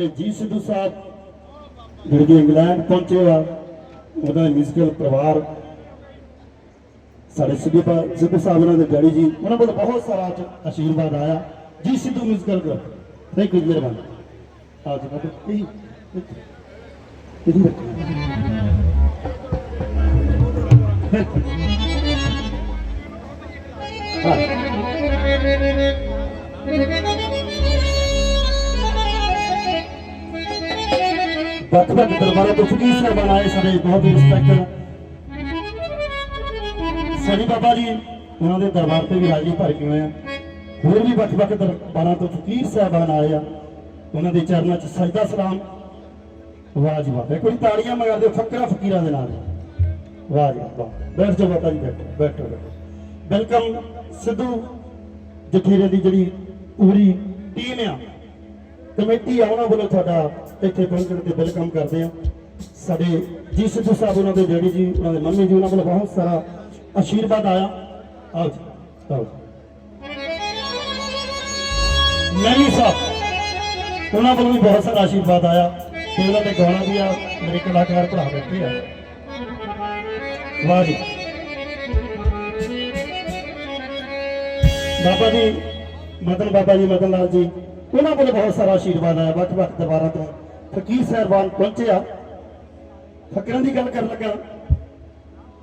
ਸਾਡੇ ਜੀ ਸਿੱਧੂ ਸਾਹਿਬ, ਜਿਹੜੇ ਕਿ ਇੰਗਲੈਂਡ ਪਹੁੰਚੇ ਆ ਉਹਦਾ ਮਿਊਜ਼ੀਕਲ ਪਰਿਵਾਰ, ਸਾਡੇ ਸਿੱਧੂ ਸਿੱਧੂ ਸਾਹਿਬ ਉਹਨਾਂ ਦੇ ਡੈਡੀ ਜੀ, ਉਹਨਾਂ ਕੋਲ ਬਹੁਤ ਸਾਰਾ ਆਸ਼ੀਰਵਾਦ ਆਇਆ। ਜੀ Sidhu musical group thank you ਮਿਹਰਬਾਨੀ ਆਓ ਜੀ, ਬਾਬੂ ਕੀ ਕਿਹਦੀ ਹਾਂ ਵੱਖ ਵੱਖ ਦਰਬਾਰਾਂ ਤੋਂ ਫਕੀਰ ਸਾਹਿਬਾਨ ਆਏ ਸਾਡੇ ਬਹੁਤ ਹੀ ਰਿਸਪੈਕਟ ਸਨੀ ਬਾਬਾ ਜੀ, ਉਹਨਾਂ ਦੇ ਦਰਬਾਰ ਤੇ ਵੀ ਹਾਜ਼ਰੀ ਭਰ ਕੇ ਆਏ ਆ। ਹੋਰ ਵੀ ਵੱਖ ਵੱਖ ਦਰਬਾਰਾਂ ਤੋਂ ਫਕੀਰ ਸਾਹਿਬਾਨ ਆਏ ਆ। ਉਹਨਾਂ ਦੇ ਚਰਨਾਂ 'ਚ ਸਜਦਾ ਸਲਾਮ। ਵਾਹ ਜੀ ਵਾਹ। ਇੱਕ ਵਾਰੀ ਤਾੜੀਆਂ ਮਗਾਉਂਦੇ ਫਕਰਾਂ ਫਕੀਰਾਂ ਦੇ ਨਾਲ। ਵਾਹ ਜੀ ਵਾਹ। ਬੈਠ ਜਾਓ ਬਾਬਾ ਜੀ, ਬੈਠੋ ਬੈਠੋ ਬੈਠੋ। ਵੈਲਕਮ ਸਿੱਧੂ ਜਖੀਰੇ ਦੀ ਜਿਹੜੀ ਪੂਰੀ ਟੀਮ ਆ। ਕਮੇਟੀ ਆ, ਉਹਨਾਂ ਵੱਲੋਂ ਤੁਹਾਡਾ ਇੱਥੇ ਪਹੁੰਚਣ ਤੇ ਵੈਲਕਮ ਕਰਦੇ ਆ। ਸਾਡੇ ਜੀ ਸਿੱਧੂ ਸਾਹਿਬ ਉਹਨਾਂ ਦੇ ਡੈਡੀ ਜੀ, ਉਹਨਾਂ ਦੇ ਮੰਮੀ ਜੀ, ਉਹਨਾਂ ਕੋਲ ਬਹੁਤ ਸਾਰਾ ਆਸ਼ੀਰਵਾਦ ਆਇਆ। ਆਓ ਜੀ, ਆਓ ਨਵੀਂ ਸਾਹਿਬ, ਉਹਨਾਂ ਵੱਲੋਂ ਵੀ ਬਹੁਤ ਸਾਰਾ ਆਸ਼ੀਰਵਾਦ ਆਇਆ। ਤੇ ਉਹਨਾਂ ਦੇ ਗਾਣਾ ਵੀ ਆ, ਮੇਰੇ ਕਲਾਕਾਰ ਭਰਾ ਬੈਠੇ ਆ। ਵਾਹ ਜੀ। ਬਾਬਾ ਜੀ, ਮਦਨ ਬਾਬਾ ਜੀ, ਮਦਨ ਲਾਲ ਜੀ, ਉਹਨਾਂ ਕੋਲ ਬਹੁਤ ਸਾਰਾ ਆਸ਼ੀਰਵਾਦ ਆਇਆ ਵੱਖ ਵੱਖ ਦਰਬਾਰਾਂ ਤੋਂ। ਫਕੀਰ ਸਾਹਿਬਾਨ ਪਹੁੰਚੇ ਆ ਫਕਰਾਂ ਦੀ ਗੱਲ ਕਰਨ ਲੱਗਾ।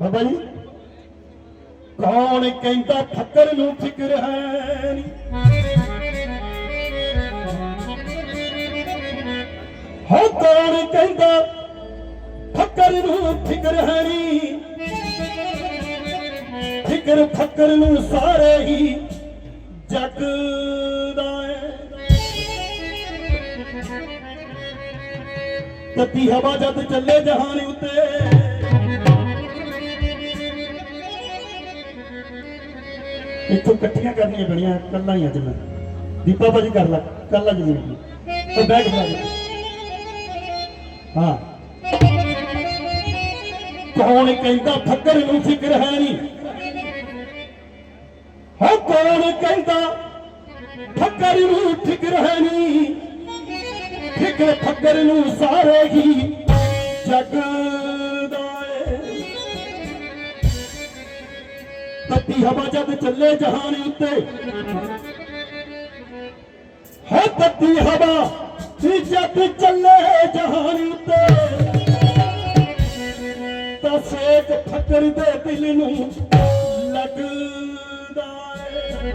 ਬਾਬਾ ਜੀ, ਕੌਣ ਕਹਿੰਦਾ ਫਕਰ ਨੂੰ ਫਿਕਰ ਹੈ ਨੀ? ਹੋ, ਕੌਣ ਕਹਿੰਦਾ ਫਕਰ ਨੂੰ ਫਿਕਰ ਹੈ ਨੀ? ਫਿਕਰ ਫਕਰ ਨੂੰ ਸਾਰੇ ਹੀ ਜਗ ਦਾ ਏ ਤਤੀ ਹਵਾ ਜਦ ਚੱਲੇ ਜਹਾਨ ਉੱਤੇ। ਇੱਥੋਂ ਇਕੱਠੀਆਂ ਕਰਨੀਆਂ ਪੈਣੀਆਂ ਕੱਲਾ ਹੀ ਅੱਜ ਮੈਂ ਦੀਪਾ ਭਾਜੀ ਕਰ ਲੈ ਕੱਲਾ ਜ਼ਮੀਨ ਤੇ ਬੈਗ ਫੜਾ ਹਾਂ। ਕੌਣ ਕਹਿੰਦਾ ਫੱਕਰ ਨੂੰ ਫਿਕਰ ਹੈ ਨਹੀਂ? ਹਾਂ, ਕੌਣ ਕਹਿੰਦਾ ਫੱਕਰ ਨੂੰ ਫਿਕਰ ਹੈ ਨਹੀਂ? ਫਿਕਰ ਫੱਕਰ ਨੂੰ ਸਾਰੇ ਹੀ ਜਗ ਤੱਤੀ ਹਵਾ ਜਦ ਚੱਲੇ ਜਹਾਨ ਉੱਤੇ। ਹੈ ਤੱਤੀ ਹਵਾ ਜੀ ਜਦ ਚੱਲੇ ਜਹਾਨ ਉੱਤੇ। ਤਾਂ ਸੇਕ ਫੱਕਰ ਦੇ ਦਿਲ ਨੂੰ ਲੱਗਦਾ ਏ।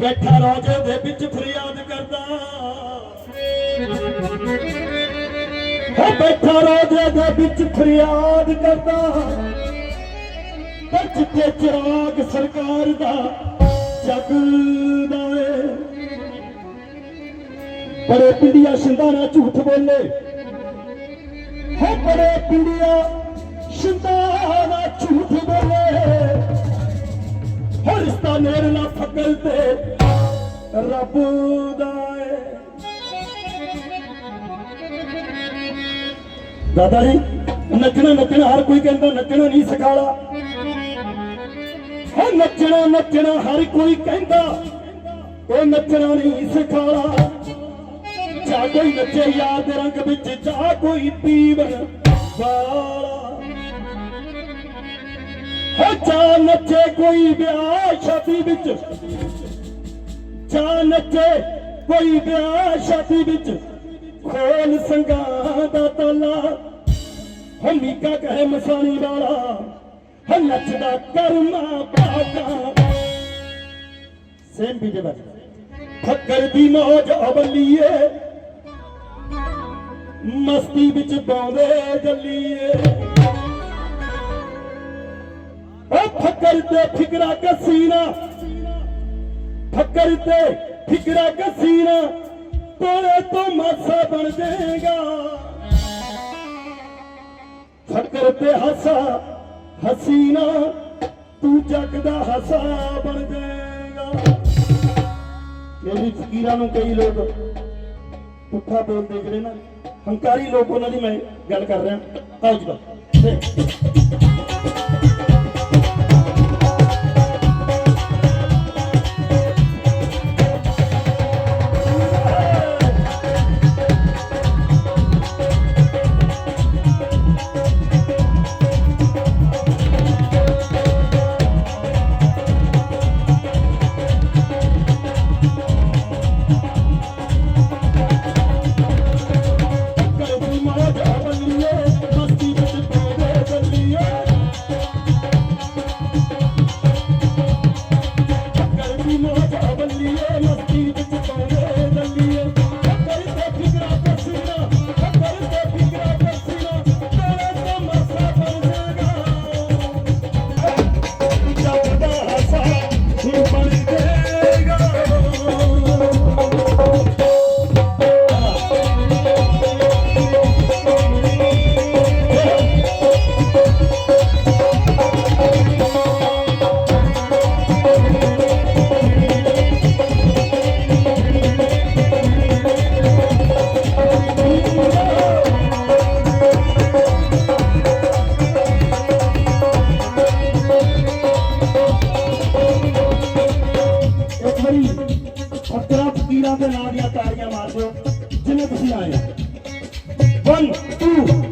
ਬੈਠਾ ਰਾਜੇ ਦੇ ਵਿੱਚ ਫਰਿਆਦ ਕਰਦਾ। ਹੋ ਬੈਠਾ ਰਾਜੇ ਦੇ ਵਿੱਚ ਫਰਿਆਦ ਕਰਦਾ। ਪਰ ਜਿੱਥੇ ਚਿਰਾਗ ਸਰਕਾਰ ਦਾ ਜਗਦਾ ਏ। ਬੜੇ ਪਿੰਡੀਆਂ ਸ਼ਿੰਦਾ ਝੂਠ ਬੋਲੇ। ਹੋ ਬੜੇ ਪਿੰਡੀਆਂ ਸ਼ਿੰਦਾ ਝੂਠ ਬੋਲੇ। ਹਰ ਰਿਸ਼ਤਾ ਨੇੜਲਾ ਫਕਰ ਤੇ ਰੱਬ ਦਾ ਏ। ਦਾਦਾ ਜੀ, ਨੱਚਣਾ ਨੱਚਣਾ, ਹਰ ਕੋਈ ਕਹਿੰਦਾ ਨੱਚਣਾ ਨਹੀਂ ਸਿਖਾਲਾ। ਹੋ ਨੱਚਣਾ ਨੱਚਣਾ, ਹਰ ਕੋਈ ਕਹਿੰਦਾ ਉਹ ਨੱਚਣਾ ਨਹੀਂ ਸਿਖਾਲਾ। ਜਾ ਕੋਈ ਨੱਚੇ ਯਾਰ ਦੇ ਰੰਗ ਵਿੱਚ, ਜਾ ਕੋਈ ਪੀਵਨ ਵਾਲਾ। ਹੋ ਜਾ ਨੱਚੇ ਕੋਈ ਵਿਆਹ ਸ਼ਾਦੀ ਵਿੱਚ ਜਾ ਨੱਚੇ ਕੋਈ ਵਿਆਹ ਸ਼ਾਦੀ ਵਿੱਚ ਖੋਲ ਸੰਗਾਂ ਦਾ ਤਾਲਾ। ਹੋ ਕਹੇ ਮਸਾਣੀ ਵਾਲਾ ਹੋ ਨੱਚਦਾ ਕਰਮਾ ਬਾਗਾ ਸੇਮ ਬੀਜੇ ਬਾਜ ਫੱਕਰ ਦੀ ਮੌਜ ਅਵਲੀਏ, ਮਸਤੀ ਵਿੱਚ ਪਾਉਂਦੇ ਜੱਲੀਏ। ਉਹ ਫੱਕਰ ਤੇ ਫਿਕਰਾ ਕਸੀਨਾ ਫੱਕਰ ਤੇ ਫਿਕਰਾ ਕਸੀਨਾ ਕੋਲੇ ਤੋਂ ਮਾਸਾ ਬਣ ਜਾਏਗਾ। ਫੱਕਰ ਤੇ ਹਸਾ, ਹਸੀਨਾ, ਤੂੰ ਜੱਗ ਦਾ ਹਸਾ ਬਣ ਜਾਏਗਾ। ਇਹ ਵੀ ਫਕੀਰਾਂ ਨੂੰ ਕਈ ਲੋਕ ਪੁੱਠਾ ਬੋਲ ਦੇਖ ਰਹੇ ਨਾ ਹੰਕਾਰੀ ਲੋਕ ਉਹਨਾਂ ਦੀ ਮੈਂ ਗੱਲ ਕਰ ਰਿਹਾ। ਆਓ ਜੀ ਫਕਰਾਂ ਦੇ ਨਾਂ ਦੀਆਂ ਤਾੜੀਆਂ ਮਾਰ ਦਿਓ। ਜਿਵੇਂ ਤੁਸੀਂ ਆਏ 1 2 1 2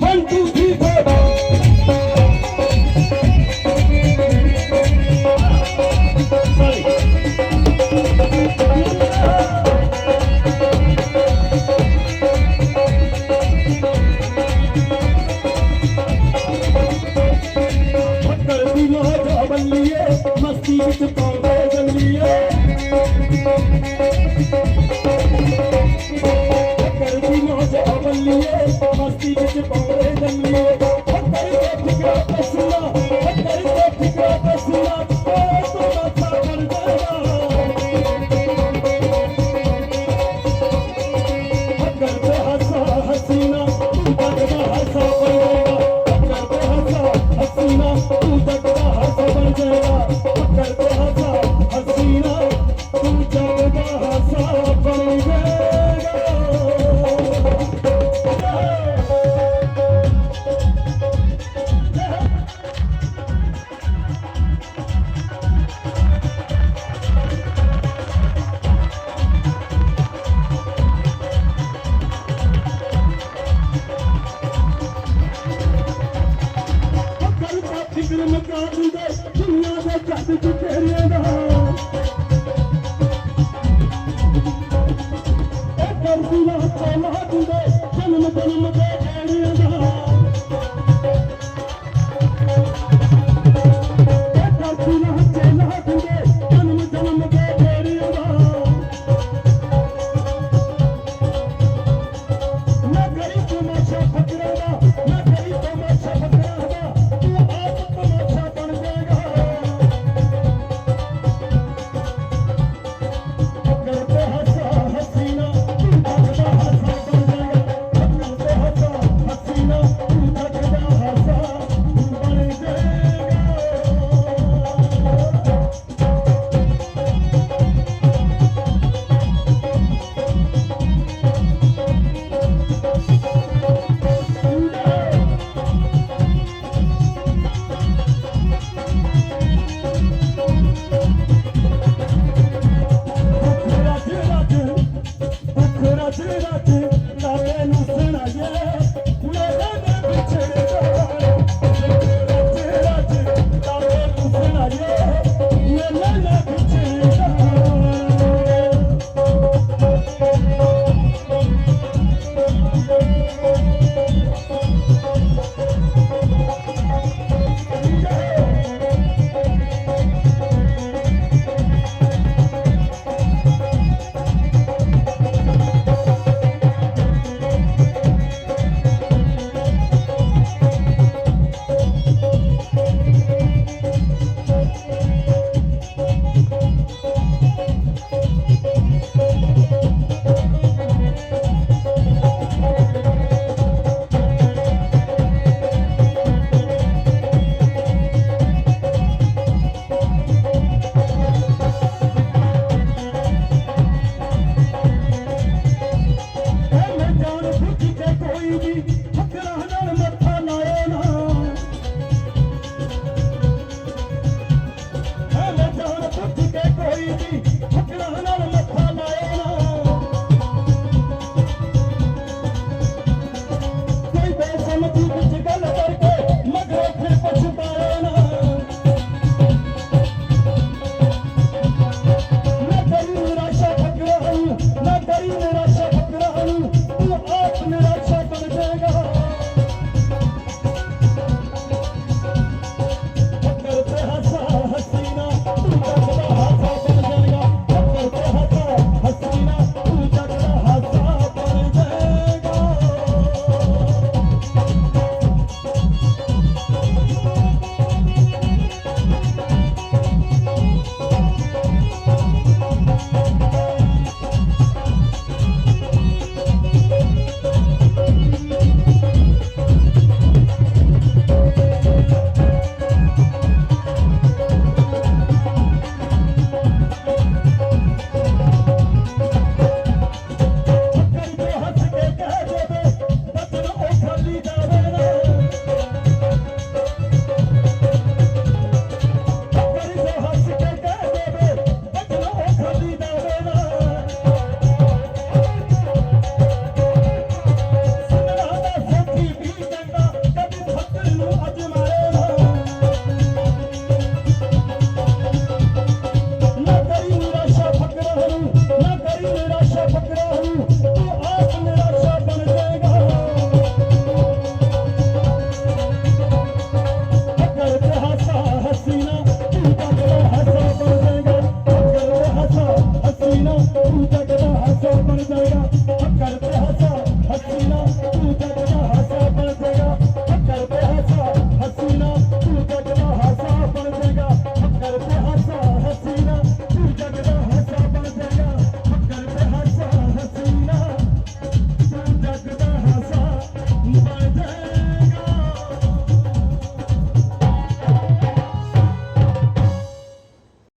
ਬਣ ਜਾਏਗਾ ਫਕਰ